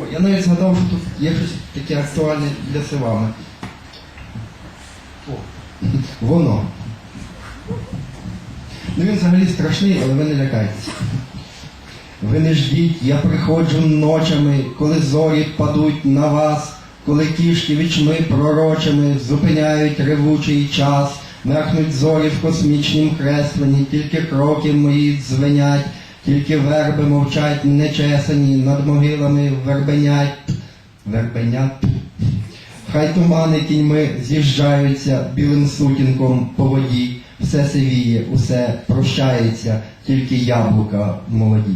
О, я навіть згадав, що тут є щось таке актуальне для Сивами. Воно. Ну він взагалі страшний, але ви не лякайтеся. Ви не ждіть, я приходжу ночами, коли зорі падуть на вас, коли кішки вічми пророчими зупиняють ревучий час, меркнуть зорі в космічнім кресленні, тільки кроки мої дзвенять, тільки верби мовчать нечесані, над могилами вербенять, вербенять. Хай тумани кіньми з'їжджаються білим сутінком по воді, все сивіє, усе прощається, тільки яблука молоді.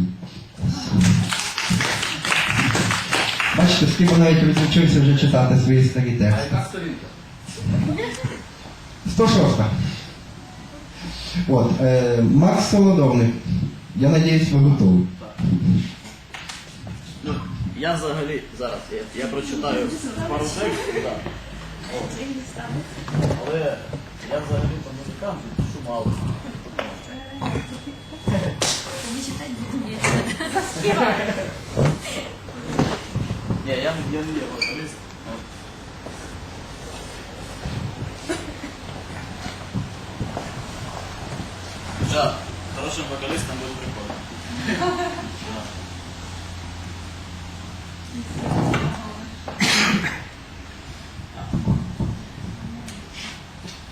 Бачите, скільки навіть розучився вже читати свої старі тексти. яка сторінка? 106. От, е, Макс Солодовник. Я надіюсь, ви готові. Ну, я взагалі зараз я, я прочитаю пару текстів, так. Але я взагалі по музикам пишу мало. Не читать не умеете. Ні, я, я не є вокаліст. Хоча Хорошим вокалістом був прикольно.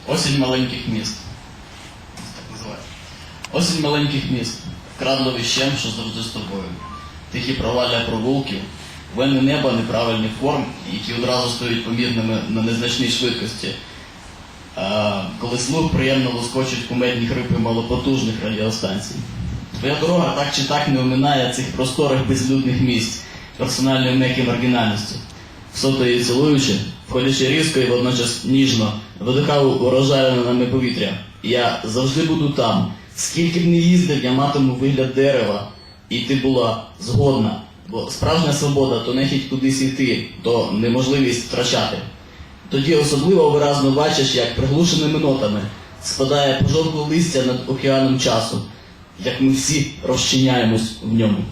Осінь маленьких міст. Так називається. Осінь маленьких міст. Крадlo віщем, що завжди з тобою. Тихі провалля провулків, вени неба неправильних форм, які одразу стають помірними на незначній швидкості. Коли слух приємно лоскочуть кумедні хрипи малопотужних радіостанцій. Твоя дорога так чи так не оминає цих просторих безлюдних місць, персональної меки маргінальності. Всото її цілуючи, входячи різко і водночас ніжно, видихав урожайне нами повітря. Я завжди буду там. Скільки б не їздив, я матиму вигляд дерева, і ти була згодна. Бо справжня свобода то не хіть кудись йти, то неможливість втрачати. Тоді особливо виразно бачиш, як приглушеними нотами спадає пожовкле листя над океаном часу, як ми всі розчиняємось в ньому.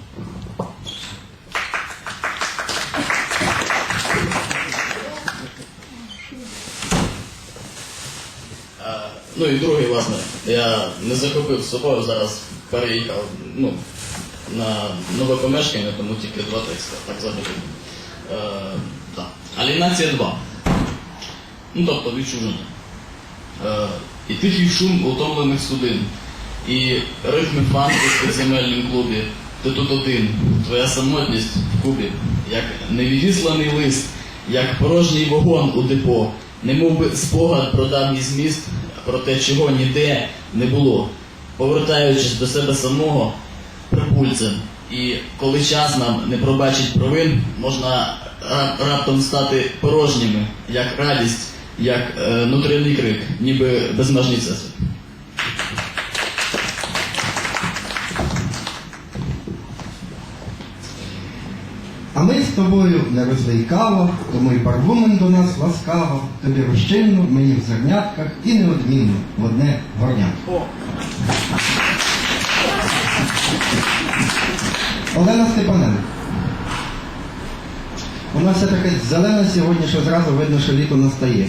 Ну і другий, власне, я не захопив з собою, зараз переїхав ну, на нове помешкання, тому тільки два текста, так забуду. Е, так. Алінація 2. Ну, тобто відчуження. Е, і тихий шум утомлених судин, і ритми фанку в підземельному клубі. Ти тут один, твоя самотність в кубі, як невідісланий лист, як порожній вагон у депо, немов би спогад про давній зміст, про те, чого ніде не було, повертаючись до себе самого прибульцем. І коли час нам не пробачить провин, можна раптом стати порожніми, як радість, як е, внутрішній крик, ніби безмежний цесар. А ми з тобою не розлий кава, тому й барвумен до нас ласкаво, тобі розчинно, мені в зернятках і неодмінно в одне горнятко. Олена Степаненко. Вона все таке зелена сьогодні, що зразу видно, що літо настає.